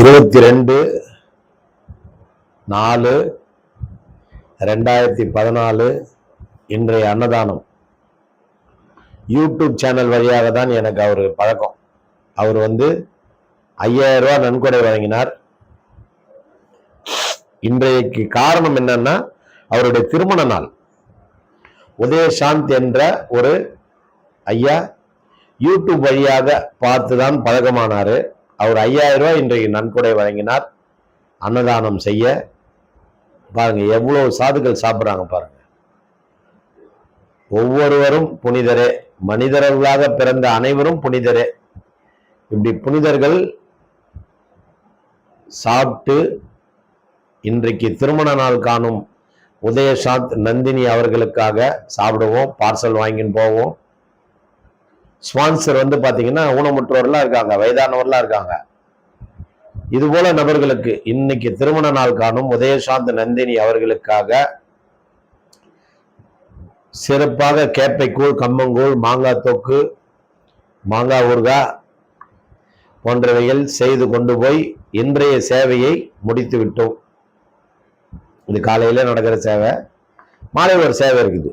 இருபத்தி ரெண்டு நாலு ரெண்டாயிரத்தி பதினாலு இன்றைய அன்னதானம். யூடியூப் சேனல் வழியாக தான் எனக்கு அவர் பழக்கம். அவர் வந்து ஐயாயிரம் ரூபா நன்கொடை வழங்கினார். இன்றைக்கு காரணம் என்னன்னா அவருடைய திருமண நாள். உதயசாந்த் என்ற ஒரு ஐயா யூடியூப் வழியாக பார்த்து தான் பழக்கமானாரு. அவர் ஐயாயிரம் ரூபாய் இன்றைக்கு நன்கொடை வழங்கினார். அன்னதானம் செய்ய. பாருங்க எவ்வளவு சாதுக்கள் சாப்பிட்றாங்க பாருங்க. ஒவ்வொருவரும் புனிதரே. மனிதர்களாக பிறந்த அனைவரும் புனிதரே. இப்படி புனிதர்கள் சாப்பிட்டு இன்றைக்கு திருமண நாள் காணும் உதயசாந்த் நந்தினி அவர்களுக்காக சாப்பிடுவோம் பார்சல் வாங்கின்னு போவோம். ஸ்பான்சர் வந்து பாத்தீங்கன்னா ஊனமுற்றோர்லாம் இருக்காங்க வயதானவர்லாம் இருக்காங்க. இது போல நபர்களுக்கு இன்னைக்கு திருமண நாள் காணும் உதயசாந்த் நந்தினி அவர்களுக்காக சிறப்பாக கேப்பைக்கூழ் கம்மங்கூழ் மாங்காய் தொக்கு மாங்காய் ஊறுகாய் போன்றவைகள் செய்து கொண்டு போய் இன்றைய சேவையை முடித்து விட்டோம். இது காலையில நடக்கிற சேவை மாலை ஒரு சேவை இருக்குது.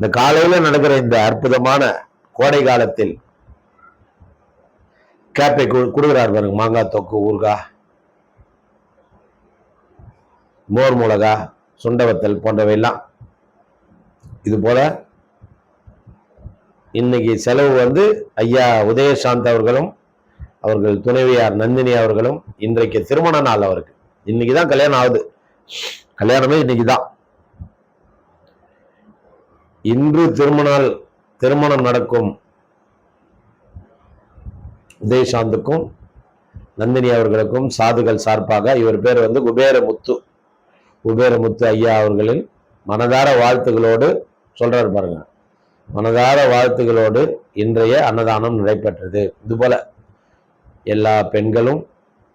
இந்த காலையில நடக்கிற இந்த அற்புதமான கோடை காலத்தில் கேப்பை கு- கொடுக்குறார் பாருங்க மாங்காய் தொக்கு ஊறுகாய் மோர் மிளகா சுண்டவத்தல் போன்றவையெல்லாம். இது போல இன்னைக்கு செலவு வந்து ஐயா உதயசாந்த் அவர்களும் அவர்கள் துணைவியார் நந்தினி அவர்களும் இன்றைக்கு திருமண நாள் அவருக்கு. இன்னைக்கு தான் கல்யாணம் ஆகுது. கல்யாணமே இன்னைக்கு தான் இன்று திருமணால் திருமணம் நடக்கும் உதயசாந்துக்கும் நந்தினி அவர்களுக்கும் சாதுகள் சார்பாக இவர் பேர் வந்து குபேரமுத்து. குபேரமுத்து ஐயா அவர்களின் மனதார வாழ்த்துகளோடு சொல்றாரு பாருங்க. மனதார வாழ்த்துகளோடு இன்றைய அன்னதானம் நடைபெற்றது. இதுபோல எல்லா பெண்களும்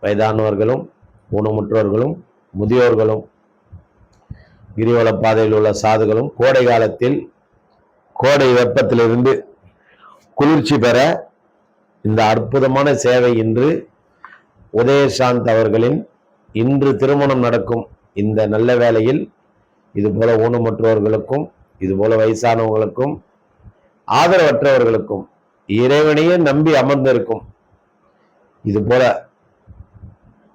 வயதானவர்களும் ஊனமுற்றோர்களும் முதியோர்களும் கிரிவல பாதையில் உள்ள சாதுகளும் கோடை காலத்தில் கோடை வெப்பத்திலிருந்து குளிர்ச்சி பெற இந்த அற்புதமான சேவை இன்று உதயசாந்த் அவர்களின் இன்று திருமணம் நடக்கும் இந்த நல்ல வேளையில் இதுபோல ஊனமுற்றோர்களுக்கும் இதுபோல வயசானவங்களுக்கும் ஆதரவற்றவர்களுக்கும் இறைவனையே நம்பி அமர்ந்திருக்கும் இது போல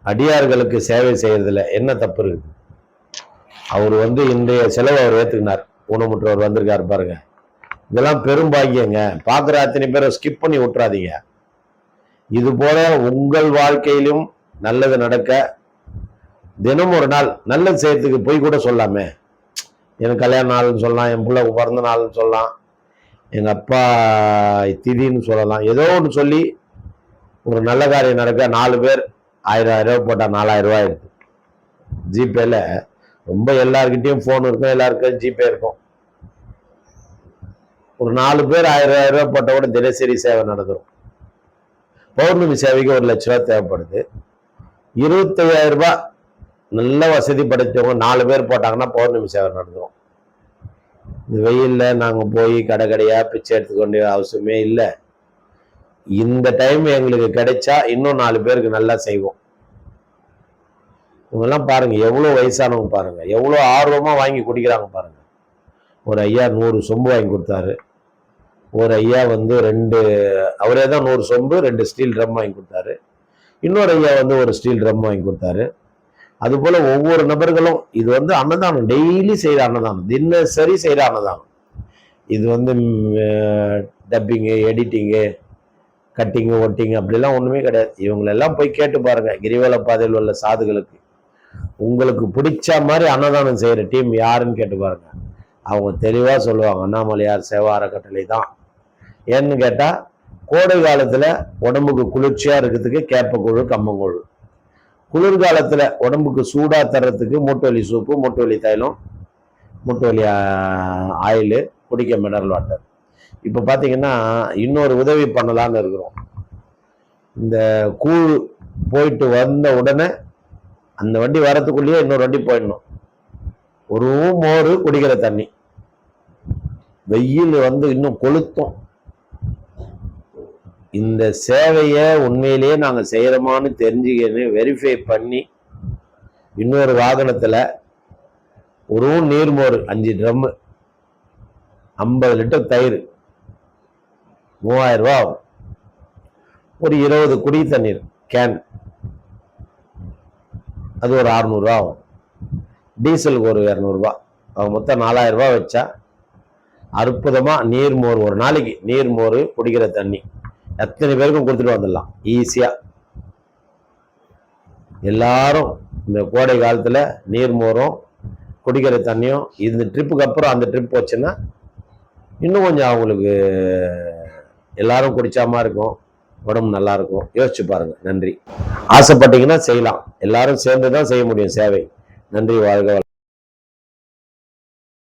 அடியார்களுக்கு சேவை செய்யறதுல என்ன தப்பு இருக்குது? அவர் வந்து இன்றைய செலவு அவர் ஏற்றுக்கினார் ஊனமுற்றவர் வந்திருக்காரு பாருங்க. இதெல்லாம் பெரும் பாக்கியங்க. பார்க்குற அத்தனை பேரை ஸ்கிப் பண்ணி விட்டுறாதீங்க. இது போல உங்கள் வாழ்க்கையிலும் நல்லது நடக்க தினம் ஒரு நாள் நல்லது செய்யறதுக்கு போய் கூட சொல்லாமே. எனக்கு கல்யாண நாள்னு சொல்லலாம் என் பிள்ளை பிறந்த நாள்னு சொல்லலாம் எங்கள் அப்பா திதின்னு சொல்லலாம். ஏதோ ஒன்று சொல்லி ஒரு நல்ல காரியம் நடக்க நாலு பேர் ஆயிரம் ரூபா போட்டால் நாலாயிரம் ரூபாய் இருக்கு ஜிபேல ரொம்ப எல்லாருக்கிட்டேயும் ஃபோன் இருக்கும் எல்லாருக்கும் ஜிபே இருக்கும். ஒரு நாலு பேர் ஆயிரம் ஆயிரம் ரூபாய் போட்டால் கூட தினசரி சேவை நடந்துடும் பௌர்ணமி சேவைக்கு ஒரு லட்ச ரூபா தேவைப்படுது. இருபத்தையாயிரம் ரூபாய் நல்ல வசதி படைத்தவங்க நாலு பேர் போட்டாங்கன்னா பௌர்ணமி சேவை நடந்துடும் இந்த வெயிலில் நாங்கள் போய் கடை கடையாக பிச்சை எடுத்துக்கொண்டு அவசியமே இல்லை. இந்த டைம் எங்களுக்கு கிடைச்சா இன்னும் நாலு பேருக்கு நல்லா செய்வோம். இவங்கெல்லாம் பாருங்கள் எவ்வளோ வயசானவங்க பாருங்கள் எவ்வளோ ஆர்வமாக வாங்கி குடிக்கிறாங்க பாருங்கள் ஒரு ஐயா நூறு சொம்பு வாங்கி கொடுத்தாரு. ஒரு ஐயா வந்து ரெண்டு அவரே தான் நூறு சொம்பு ரெண்டு ஸ்டீல் ட்ரம் வாங்கி கொடுத்தாரு. இன்னொரு ஐயா வந்து ஒரு ஸ்டீல் ட்ரம் வாங்கி கொடுத்தாரு. அதுபோல் ஒவ்வொரு நபர்களும் இது வந்து அன்னதானம் டெய்லி செய்கிற அன்னதானம் தினசரி செய்கிற அன்னதானம். இது வந்து டப்பிங்கு எடிட்டிங்கு கட்டிங்கு ஒட்டிங்கு அப்படிலாம் ஒன்றுமே கிடையாது. இவங்களெல்லாம் போய் கேட்டு பாருங்கள் கிரிவல பாதையில் உள்ள சாதுகளுக்கு. உங்களுக்கு பிடிச்ச மாதிரி அன்னதானம் செய்கிற டீம் யாருன்னு கேட்டு பாருங்கள் அவங்க தெளிவாக சொல்லுவாங்க அண்ணாமலையார் சேவா அறக்கட்டளை தான். ஏன்னு கேட்டால் கோடை காலத்தில் உடம்புக்கு குளிர்ச்சியாக இருக்கிறதுக்கு கேப்பக்கூழு கம்மங்கூழ். குளிர்காலத்தில் உடம்புக்கு சூடாக தர்றதுக்கு மூட்டு வலி சூப்பு மூட்டு வலி தைலம் மூட்டுவலி ஆயிலு குடிக்க மினரல் வாட்டர் இப்போ பார்த்தீங்கன்னா இன்னொரு உதவி பண்ணலான்னு இருக்கிறோம். இந்த கூழ் போயிட்டு வந்த உடனே அந்த வண்டி வரத்துக்குள்ளேயே இன்னொரு வண்டி போயிடணும். ஒரு மோர் குடிக்கிற தண்ணி. வெயில் வந்து இன்னும் கொளுத்தும். இந்த சேவையை உண்மையிலேயே நாங்கள் செய்கிறோமான்னு தெரிஞ்சுக்கணும் வெரிஃபை பண்ணி இன்னொரு வாகனத்தில் ஒரு நீர்மோர் அஞ்சு ட்ரம்மு ஐம்பது லிட்டர் தயிர் மூவாயிரம் ரூபா ஆகும். ஒரு இருபது குடி தண்ணீர் கேன் அது ஒரு அறநூறுவா ஆகும். டீசலுக்கு ஒரு இரநூறுபா. அவன் மொத்தம் நாலாயிரரூபா வச்சா அற்புதமாக நீர்மோர் ஒரு நாளைக்கு நீர் மோர் குடிக்கிற தண்ணி. எத்தனை பேருக்கும் கொடுத்துட்டு வந்துடலாம். ஈஸியாக எல்லாரும் இந்த கோடை காலத்தில் நீர் மோரும் குடிக்கிற தண்ணியும் இந்த ட்ரிப்புக்கு அப்புறம் அந்த ட்ரிப் போச்சுன்னா இன்னும் கொஞ்சம் அவங்களுக்கு எல்லாரும் குடிச்சாமா இருக்கும். உடம்பு நல்லாயிருக்கும் யோசிச்சு பாருங்கள் நன்றி. ஆசைப்பட்டீங்கன்னா செய்யலாம். எல்லாரும் சேர்ந்து தான் செய்ய முடியும் சேவை. நன்றி வாழ்க